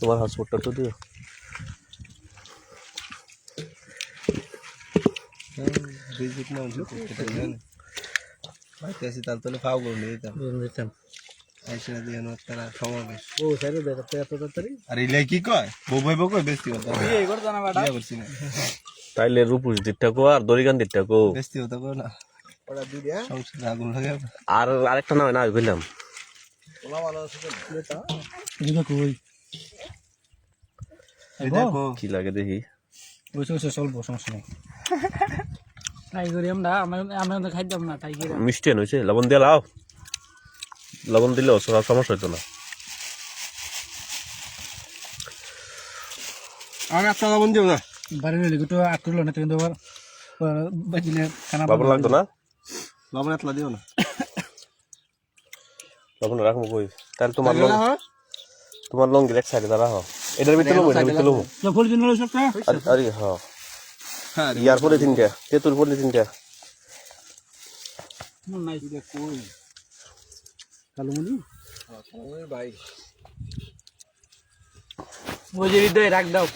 তোমার হটস্পটটা তো দিও। বেজিক না উঠলে করতে পারি না বাড়িতে আসি তার তলে ফাও করে নিয়ে যেতাম। দিতাম আইসা দিয়ে আমার তারা সমাবেশ। ও সাইডে দেখতে এত তাড়াতাড়ি? আর ইলাই কি কয়? বউ ভাই বউ কয়? বেস্তি কথা এই করতো না বাড়া করছি না। তাইলে রূপুষ দিকটা কো আর দিকটা কো। কথা না? ওরা দুইটা। সংসারে আগুন লাগে আর আরেকটা নাম না এদিকে কই এই দেখো কি লাগে দেখি? বসে বসে চলবো সমস্যা নেই। ট্রাই করি আমরা আমরা খাইতাম না ট্রাই করি মিষ্টি হয়েছে? লবণ দিয়ে লাও। লবণ সব সমস্যা হইতো না। আমি একটা লবণ দিও না। বাড়ি গেলে একটু আটকুলো না কিন্তু আবার বাজিলে খানা লবণ লাগতো না? লবণ এতলা দিও না। লবণ রাখব কই? তাহলে তোমার লং তোমার লঙ্গির এক সাইডে দাঁড়া হও এটার ভিতরে লবো এটার ভিতরে লবো আরে আরে হ্যাঁ। হ্যাঁ ইয়ার পরে তিনটা তেতুর পরে তিনটা। রাখ দাও।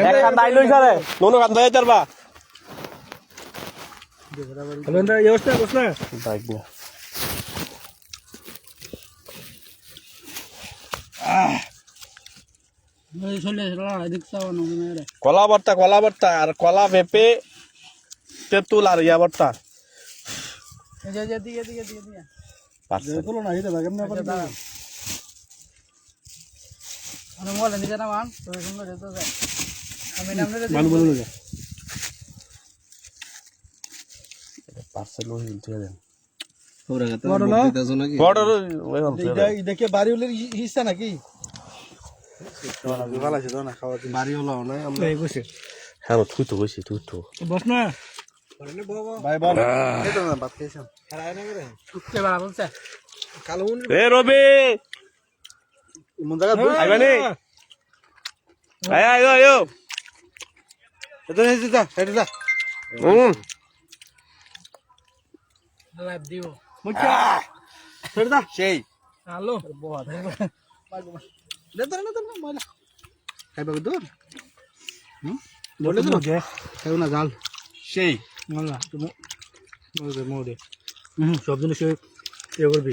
এক কান দাই সারে নোনো কান দাই না ওই চলে দেখতে পাবো না রে কলা ভর্তা কলা ভর্তা আর কলা পেঁপে তেঁতুল আর ইয়া ভর্তা এই যে যে দিকে দিকে দিকে দিকে পারছে বলো না এটা কেমন করে দাঁড়া আমি বলে নিজে না মান তো সুন্দর যেতে যায় আমি নামলে মান বলে না পারছে লোহি তুই দেন। দেখে বাড়ি হলে হিস্সা নাকি? বাড়ি হলো না আমরা? হ্যাঁ তুই তো তুই বস না। ভাই বল। এই তো না ভাত খাইছাম কে বাড়া বলছে। কালো মুন্ডি। এ রবি! জায়গা আইবানি? আয় আয় আয় যা সেই। হ্যালো বহুত দে তোর না তোর না ময়লা খাইবা দূর বলে তো খাইও না জাল। সেই। মোলা তুমি মোদে মোদে হুম। সব জিনিস ইয়ে করবি।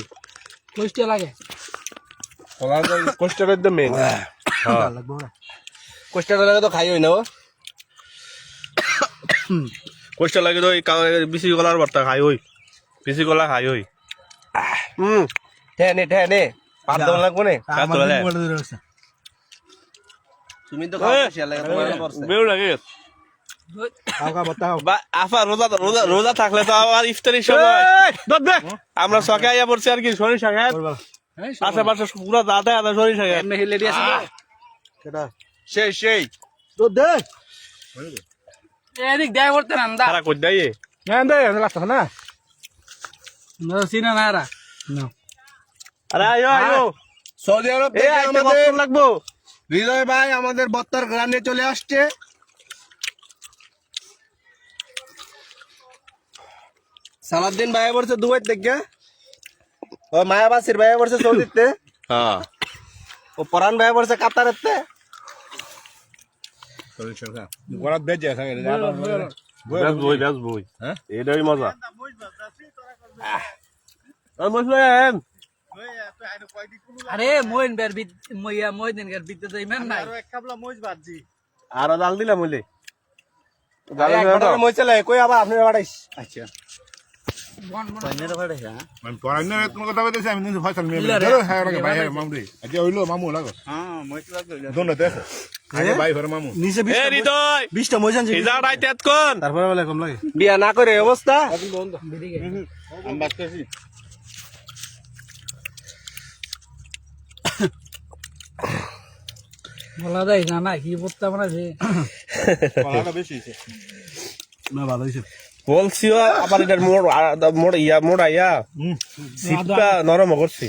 কষ্টে লাগে। কলা দ্য মেন হ্যাঁ। লাগবো না কোষ্টা লাগে তো খাই হই না ও। কোস্টার লাগে তো এই কা- বিসি কলার ভর্তা খাই ওই বিসি কলা খাই ওই হুম ঠে নে? ঠে নে পাত দাও লাগবো নে কাজ তোলে তুমি তো খাও বেউ লাগে আফা রোজা রোজা রোজা থাকলে তো আবার ইফতারির সময়। আমরা সকালে আইয়া পড়ছি আর কি শরীর সাগাত আশেপাশে পুরো দাদা আদা শরীর সাগাত এমনি হিলে দিয়ে সেটা সেই সেই। তো দে। এদিক দেয় করতে না তারা দেয়? না দে লাস্ট না না সিনা না রা না আরে আয়ো আয়ো সৌদি আরব থেকে আমাদের লাগবো? হৃদয় ভাই আমাদের বত্তার গ্রামে চলে আসছে। সালাউদ্দিন ভাই বলছে দুবাই থেকে ও মায়াবাসির ভাই বলছে সৌদিতে। হ্যাঁ। ও পরান ভাই বলছে কাতারেতে। ব্যাস বই ব্যাস বই। হ্যাঁ? এটাই মজা। মুসলিম আরে মোইন বের বিদ মইয়া মইদিন গার বিদ্যুৎ তো ইমান নাই। আর ডাল দিলাম বলে মই চলে কই আবার আপনি বাড়াইস আচ্ছা। বন বন। মানে পড়াইনা তোমার কথা বলতেছি আমি কিন্তু ফসল মেয়ে ধরো হ্যাঁ ওরা ভাই হ্যাঁ মামু রে আজকে হইল মামু লাগো। হ্যাঁ মই কি লাগো দোনো দেখ। আগে ভাই ঘরে মামু। নিচে এ হৃদয়! বিশটা মই জানছি হিজা ডাইতে কোন তারপরে বলে কম লাগে। বিয়া না করে অবস্থা? আমি বাঁচতেছি বলা যায় না না কি বলতে আমরা যে বেশি না ভালো বলছিও আবার এটার মোড় মোড় ইয়া মোড় আইয়া সিটটা নরম করছি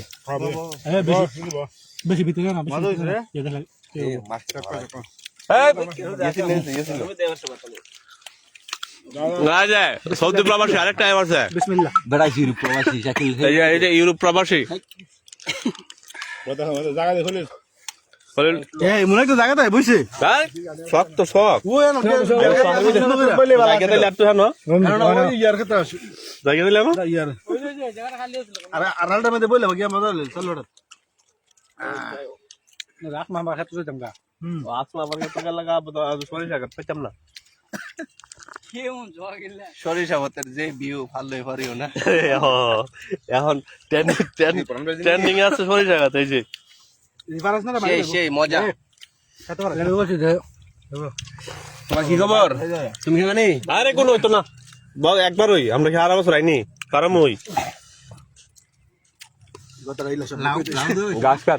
বেশি বেশি ভিতরে না ভালো রে সৌদি প্রবাসী আরেকটা আছে। বিসমিল্লাহ। বেড়াইছি প্রবাসী শাকিল এই যে এই যে ইউরোপ প্রবাসী। কথা কথা জায়গা দেখলে বলেন এই তো জায়গা তাই বুঝছে? শখ তো শখ। ও এনো জায়গা দিলে আর তো ইয়ার কথা আছে জায়গা দিলে আমার ইয়ার। আরে আড়ালটা মধ্যে বললে বাকি মজা হলো চল ওটা। রাত মামা খেতে যেতাম গা। আসলে আমার কাছে লাগা সরি পেতাম না। সরিষা ভাতের যে ভিউ ভালোই পারিও না। এখন ট্রেন্ডিং আছে সরি সাগর এই যে। সেই সেই মজা। খেতে পারে। বলছি যে তোমার কি খবর? তুমি খানি আরে কোন হইতো না। বল একবার ওই আমরা কি আর বছর আইনি কারণ ওই গাছ কাট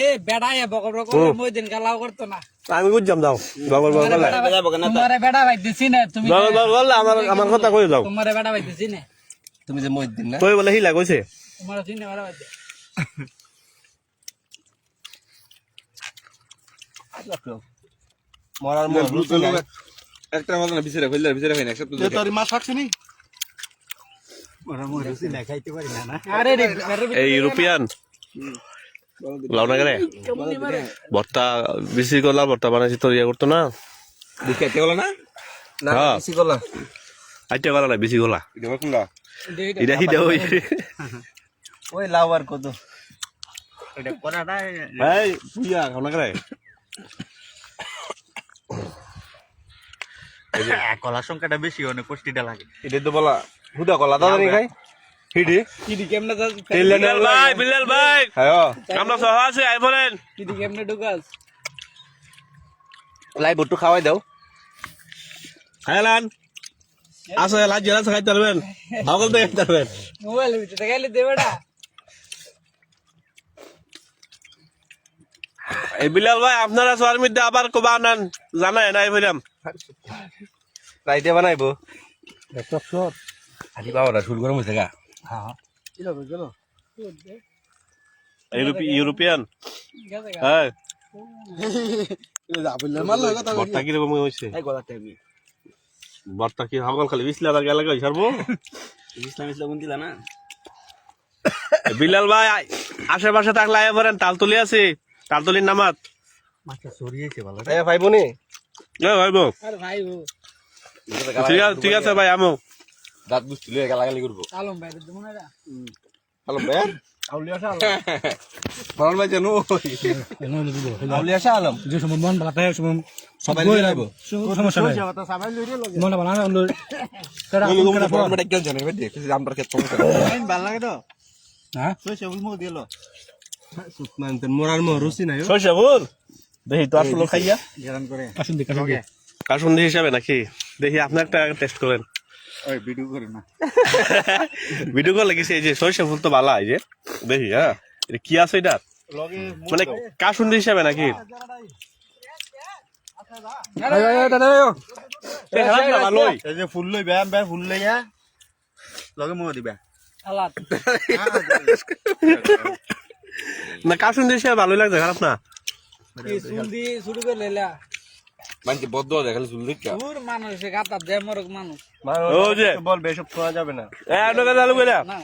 এ বেড়ায় বকর বকর মই দিন গালাও করতো না। আমি বুঝলাম যাও। বগল বগল তোমারে না তুমি বগল বগল আমার আমার কথা কই যাও। তোমারে বেড়া বাইতেছি না। তুমি যে মহিদ্দিন না। কই বলে হিলা কইছে? তোমার চিনে বেড়া বাইতে মরার মর একটা মতো না ভিতরে ফেললে ভিতরে খাই। না একসাথে তোর মাছ থাকছে নি আরে রে এই ইউরোপিয়ান লাউ না করে ভর্তা বেশি করলা ভর্তা বানাইছি তো ইয়ে করতো না কে না না হ্যাঁ। বেশি করলা আইতে গলা না বেশি গলা এটা কোনটা এটা ওই লাউ আর কত এই পুইয়া খাও না করে কলার সংখ্যাটা বেশি অনেক পুষ্টিটা লাগে এটা তো বলা হুদা কলা দাদা খাই হিডি। কিদি কেমনে যাস ভাই বিল্লাল ভাই। হ্যাঁ। আমরা সহ আছে আই বলেন। কিদি কেমনে ঢুকাস? লাই বটু খাওয়াই দাও। খাইলান। আসো লাজ জেলা খাইতে পারবেন। সকল তো খাইতে পারবেন। মোবাইল ভিতরে গেলে দে এই বিলাল ভাই আপনারা সোয়ার মধ্যে আবার কবা আনান। জানাই নাই বললাম রাইতে বানাইবো। চপ আলি বাবারা শুরু গরম হয়েছে গা। হ্যাঁ। বর্তা কি রকম হয়েছে? বর্তা কি সকল খালি? বিশ লাখ গেলে কই? সারবো বিলাল ভাই আশেপাশে থাকলে আয় পড়েন তালতলি আছে। তালতলির নামাত। মাছটা সরিয়েছে ভালো। ভাই বোনি। ভাই বউ। ভাই ঠিক আছে ঠিক আছে ভাই আমো। দাঁত গালাগালি করব আলম ভাই তো মনে রা হ্যালো ভাই মরণ ভাই জানো আউলিয়া শাহ আলম যে সময় মন বালাতে সময় সবাই লিয়ে যাইবো কোনো সমস্যা নাই মন বালা না কেডা কেডা পড় বেটা কেন জানে ভাই দেখ আমরা কে তোমাকে হ্যাঁ মরার মর রুচি নাই দেখি তো আসলে খাইয়া হিসাবে নাকি দেখি আপনি একটা টেস্ট করেন ওই ভিডিও করে না। ভিডিও কল লাগিছে এই যে সরিষা ফুল তো ভালো এই যে দেখি হ্যাঁ? এটা কি আছে এটা? মানে কাসুন্দি হিসাবে নাকি? না, ভালোই। এই। যে ফুল লই ব্যায়াম ব্যায়াম ফুল লইয়া লগে মো দিবা। না কাসুন্দি হিসাবে ভালোই লাগছে খারাপ না? কি চুল দিয়ে শুরু করে লেলা। মানছি বদ্ধ দেখালে চুল দেখা? দূর মানুষ গাতা দে মরক মানুষ। ও যে। বলবে এসব খাওয়া যাবে না। এ চালু করে না।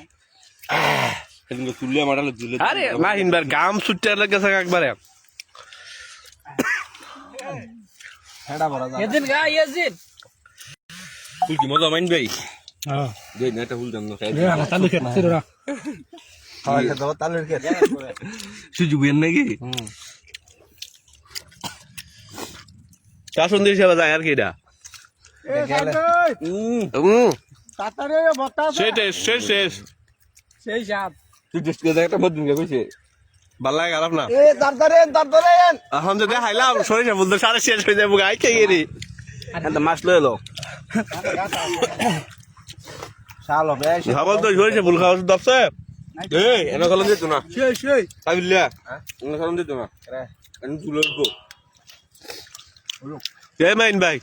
মারালে চুলে আরে না হিনবার গাম লাগছে একবারে। হেডা ভরা এদিন গা ইয়াজিন ফুল কি মজা মাইন ভাই হ্যাঁ। দেই না একটা ফুল জানো খাই তালু খেত খাওয়া খেতে খেতে সুজু নাকি? কাসুন্দি হিসাবে যায় আর কি এটা। ভালো এখন যদি খাইলাম সরিষা ফুল তো সাড়ে শেষ হয়ে যাব গাই খেয়ে গেলি। মাছ লয়ে লো। শাল হবে সকল তো সরিষা ফুল খাওয়া দপছে এই এনে কলম দিত না? সেই সেই কাবিল্লা এনে কলম দিত না? এনে উঠবো এ মাইন ভাই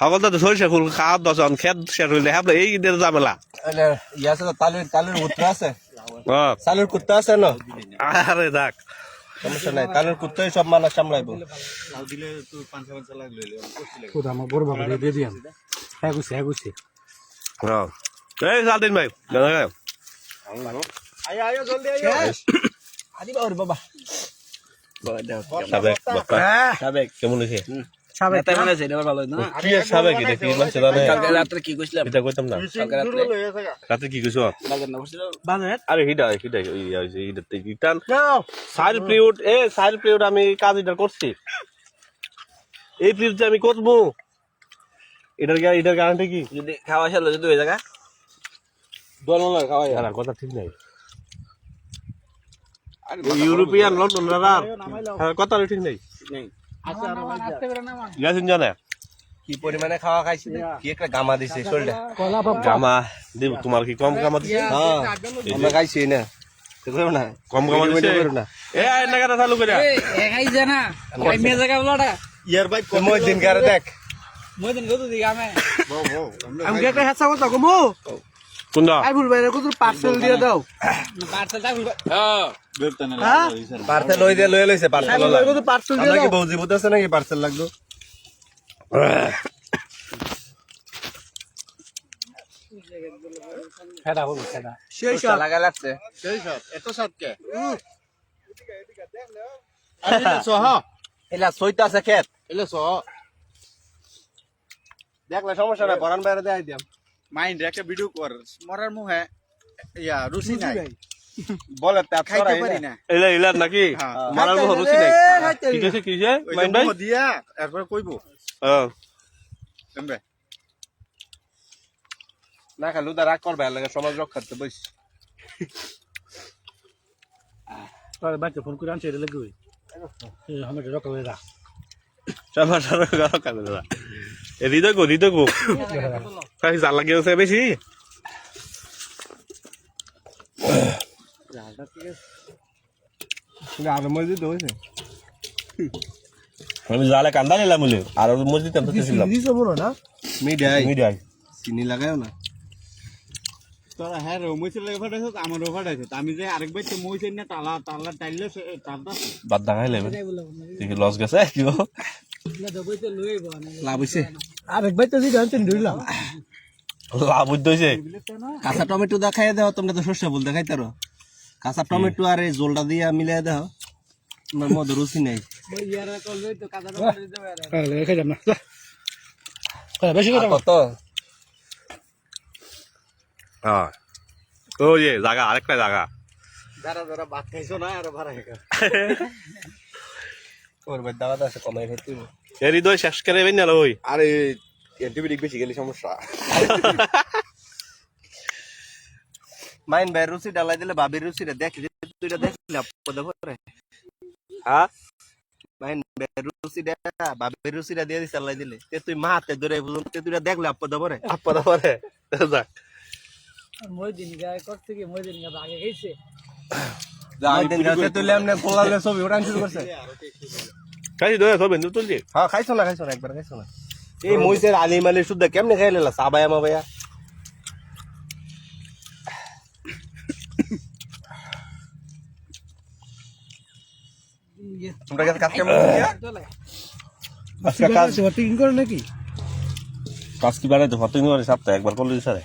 সকল তো সরিষা ফুল খাওয়া দশন খেত শেষ হইলে হ্যাঁ এই ঝামেলা আলে ইয়া আছে তো তালের তালের উত্তর আছে তালের কুত্তা আছে না আরে দেখ সমস্যা নাই কানের কুত্তাই সব মানা সামলাইবো কোথা আমার বড় বাবা দিয়ে দিয়াম হ্যাঁ গুছে হ্যাঁ গুছে হ্যাঁ এই সালদিন ভাই সাবেক কেমন মনে সাবেক মানছে জানে কালকে রাত্রে কি কইছিলাম? এটা কইতাম না। কালকে রাত্রে? রাতে কি কইছো? বাজার না বসছিল? আরে হিডা হিডা ওই হিডা তে টান? সাইড প্রিউড এ সাইড প্রিউড আমি কাজ এটা করছি। এই যে আমি করব এটার এটার গ্যারান্টি কি? যদি খাওয়া ছিল যদি ওই জায়গা না, কথা ঠিক নাই। ইউরোপিয়ান লন্ডন রার কথা ঠিক নাই। ইয়াসিন জানে? কি পরিমাণে খাওয়া খাইছি কি একটা গামা দিছে শরীরটা গামা দিব তোমার কি কম গামা দিছে? হ্যাঁ আমরা খাইছি না। না। কম গামা দিছে? না। এ চালু করে। এ খাই জানা ওই মেয়ে জায়গা বলাটা। মই দিন কারে দেখ। মই দিন একটা হেসা কথা কমু। কোনটা? আই ভুল কত পার্সেল দিয়ে দাও। পার্সেল হ্যাঁ? পার্সেল লই দিয়ে লই লইছে পার্সেল কত পার্সেল দিয়ে আমরা কি দাও। বৌজি বুঝতে আছে নাকি পার্সেল লাগল ফেদা হলো ফেদা সেই সব। লাগা লাগছে। এলা সইতা আছে খেত। দেখলে সমস্যা নাই পরান বাইরে দেখাই দিয়াম। মাইন্ড একটা ভিডিও কর। মরার মুহে ইয়া রুচি নাই। বলে তাপ খাইতে পারি না। এলা এলা নাকি? মারার মতো রুচি নাই। কি কইছে কি যে ওই মাইন ভাই দিয়া এরপরে কইবো। হ্যাঁ এমবে না খালু দা রাগ করবে লাগে সমাজ রক্ষার্থে বইস আরে বাচ্চা ফোন করে আনছে এটা লাগবে এই আমার রকা হয়ে দা। চাপা গাও কালে দাদা এ হৃদয় গো কাই জাল লাগে আছে বেশি। আমি জালে কান্দা নিলাম বলে আর মসজিদ আমি তো ছিলাম। দিছো বলো না? মিডিয়াই মিডিয়ায়। চিনি লাগাও না। তোরা হ্যাঁ রে মইছে লাগে ফাটাইছ আমারও ফাটাইছ। আমি যে আরেকবার তো মইছে না তালা তালা টাইলে তারটা বাদ লাইবে দেখি লস গেছে কি লাভ হইছে। আরেক ভাই তো দিদি আনছেন ধরলাম লাভ হইছে। কাঁচা টমেটো দা খাইয়ে দাও তোমরা তো শস্য বল দেখাই তারো। কাঁচা টমেটো আর এই জোলটা দিয়া মিলাই দাও। তোমার মধ্যে রুচি নাই। বেশি করে কত? হ্যাঁ। ও ইয়ে জায়গা আরেকটা জায়গা যারা যারা ভাত খাইছো না? আর ভাড়া ভাই দাওয়াত আছে কমাই খাইতে এ হৃদয় শেষ করে বেন না ওই আরে অ্যান্টিবায়োটিক বেশি গেলে সমস্যা। মাইন ভাই রুচি ডালাই দিলে ভাবির রুচিটা দেখলে দুইটা দেখলে আপদ পরে হ্যাঁ মাইন ভাই রুচিটা ভাবির রুচিটা দিয়ে দিছে আল্লাহ দিলে। তে তুই মা হাতে ধরে বুঝুন তে দুইটা দেখলে আপদ পরে আপদ পরে যাক। মই দিন গায় করতে কি? মই দিন গায় আগে গেছে ওই দিন গাছে তুলে আমনে কোলালে ছবি ওটা শুরু করছে। কাই দয় সব বন্ধু তুলছি হ্যাঁ খাইছো না খাইছো না একবার খাইছো না। এই আলি মালি শুদ্ধ কেমনে খাইলে সাবায়া মাবায়া তোমরা কাছে কাজ কেমন আজকে কাজ টিকিং করে নাকি? কাজ কি বানাইতে ফটো নিয়ে সপ্তাহে একবার করলে স্যার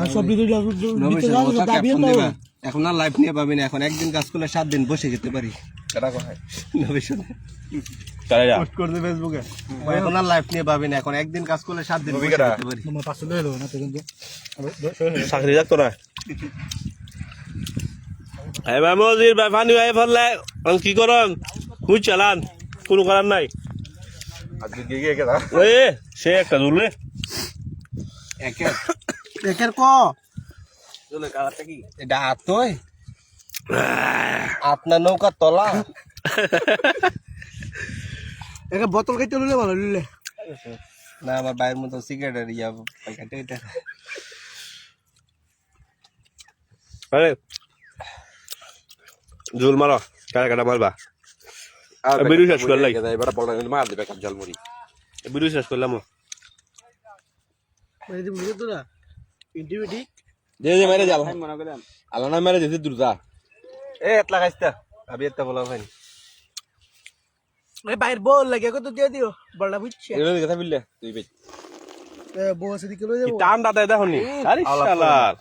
আর সব দিদি নবিশের মতো ক্যাপশন দিবা। এখন আর লাইফ নিয়ে পাবি না এখন একদিন কাজ করলে সাত দিন বসে যেতে পারি। নবিশের তাই যা। পোস্ট করতে ফেসবুকে এখন আর লাইফ নিয়ে না এখন একদিন কাজ করলে সাত দিন বসে তোমার পাঁচশো লয়ে না তো কিন্তু। চাকরি ফেললে। কি করন? চালান কোনো করার নাই। ওই সে একটা ধরলে একের। একের ক? আপনার নৌকা তলা? একটা বোতল খাইতে লইলে ভালো লইলে। না আমার বাইরের মতো সিগারেট ইয়া কাটে এটা আরে জুল মারো কাটা কাটা মারবা? বিড়ি শেষ করলাই। এবার বড় মার দেবে কাপ ঝালমুড়ি বিড়ি শেষ করলাম এই বুঝে তো না? ইন্টিমেটিক দে দে মেরে যাও। আল্লাহ না মেরে দিতে দূর যা। এ এত লাগাইস্তা আমি এত বলা ভাই এ বাইর বল লাগে কত দিয়ে দিও। বললা বুঝছে। এর কথা বললে তুই বেচ। এ বউ আছে দিকে লই যাব। টান দাদা দেখনি আরে শালার।